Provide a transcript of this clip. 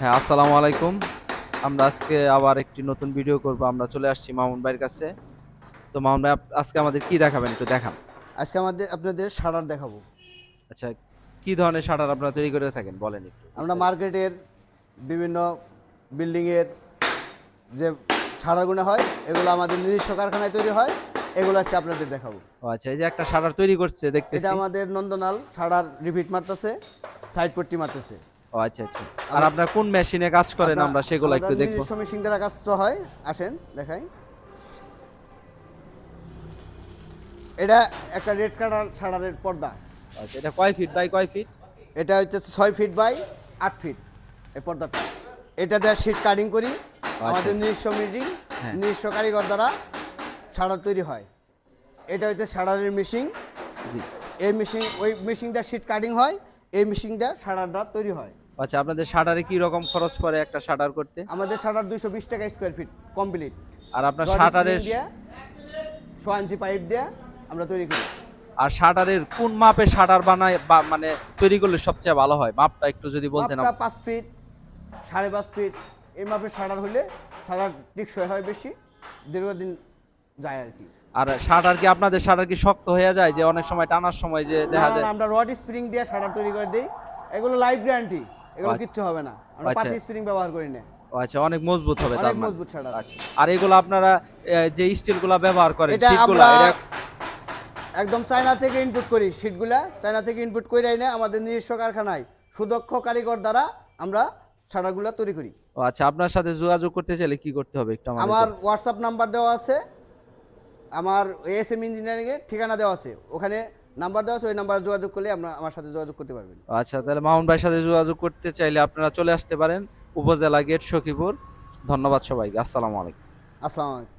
হ্যাঁ আসসালামু আলাইকুম। আমরা আজকে আবার একটি নতুন ভিডিও করব। আমরা চলে আসছি মামুন ভাইয়ের কাছে। তো মামুন ভাই আজকে আমাদের কি দেখাবেন একটু দেখান। আজকে আমাদের আপনাদের শাটার দেখাবো। আচ্ছা কি ধরনের শাটার আপনারা তৈরি করে থাকেন? বলেন একটু। আমরা মার্কেটের বিভিন্ন বিল্ডিংয়ের যে শাটারগুলো হয় এগুলো আমাদের নিজস্ব কারখানায় তৈরি হয়। এগুলো আজকে আপনাদের দেখাবো। আচ্ছা এই যে একটা শাটার তৈরি করছে দেখতেছি। এটা আমাদের নন্দনাল শাটার রিপিট মারতেছে সাইড পট্টি মারতেছে। ও আচ্ছা আচ্ছা। আর আপনারা কোন মেশিনে কাজ করেন আমরা সেগুলো একটু দেখব। মেশিন দ্বারা কাজ তো হয় আসেন দেখাই। এটা একটা রেড কালার শাটারের পর্দা। আচ্ছা এটা কয় ফিট বাই কয় ফিট এটা হচ্ছে ছয় ফিট বাই আট ফিট এই পর্দাটা। এটা দিয়ে শীট কাটিং করি। আমাদের নিজস্ব মিটিং হ্যাঁ। নিজস্ব কারিগর দ্বারা শাড়ার তৈরি হয়। এটা হচ্ছে শাড়ারের মেশিন জি। এই মেশিন ওই মেশিন দিয়ে শীট কাটিং হয় এই মেশিন দিয়ে শাড়ারটা তৈরি হয়। আচ্ছা আপনাদের শাটারে কি রকম খরচ পড়ে একটা শাটার করতে? আমাদের দুইশো বিশ টাকা স্কোয়ার ফিট কমপ্লিট আর আপনার শাটারের ছয় পাইপ দিয়ে আমরা তৈরি করি। আর শাটারের কোন মাপে শাটার বানায় বা মানে তৈরি করলে সবচেয়ে ভালো হয়? মাপটা একটু যদি বলতেন মাপটা পাঁচ ফিট সাড়ে পাঁচ ফিট এই মাপের শাটার হলে শাড়ার টিকসই হয় বেশি দীর্ঘদিন যায় আর কি। আর শাটার কি আপনাদের শাটার কি শক্ত হয়ে যায়? যে অনেক সময় টানার সময় যে দেখা যায়? আমরা রড স্প্রিং দিয়ে শাটার তৈরি করে দিই। এগুলো লাইফ গ্যারান্টি এগুলো আচ্ছা। কিচ্ছু হবে না। আমরা আচ্ছা। পাতি স্প্রিং ব্যবহার করি না। আচ্ছা অনেক মজবুত হবে তার মানে। মজবুত শাটার আচ্ছা। আর এগুলো আপনারা যে স্টিলগুলো ব্যবহার করেন শীটগুলো একদম চায়না থেকে ইনপুট করি শিটগুলা চায়না থেকে ইনপুট করে না আমাদের নিজস্ব কারখানায় সুদক্ষ কারিগর দ্বারা আমরা শাটারগুলো তৈরি করি। ও আচ্ছা আপনার সাথে যোগাযোগ করতে চাইলে কি করতে হবে একটু আমার হোয়াটসঅ্যাপ নাম্বার দেওয়া আছে। আমার এস এম ইঞ্জিনিয়ারিং এর ঠিকানা দেওয়া আছে। ওখানে নাম্বার দেওয়া আছে ওই নাম্বার যোগাযোগ করলে আমরা আমার সাথে যোগাযোগ করতে পারবেন। আচ্ছা তাহলে মামুন ভাইয়ের সাথে যোগাযোগ করতে চাইলে আপনারা চলে আসতে পারেন উপজেলা গেট সখীপুর। ধন্যবাদ সবাইকে আসসালামু আলাইকুম। আসসালামু আলাইকুম।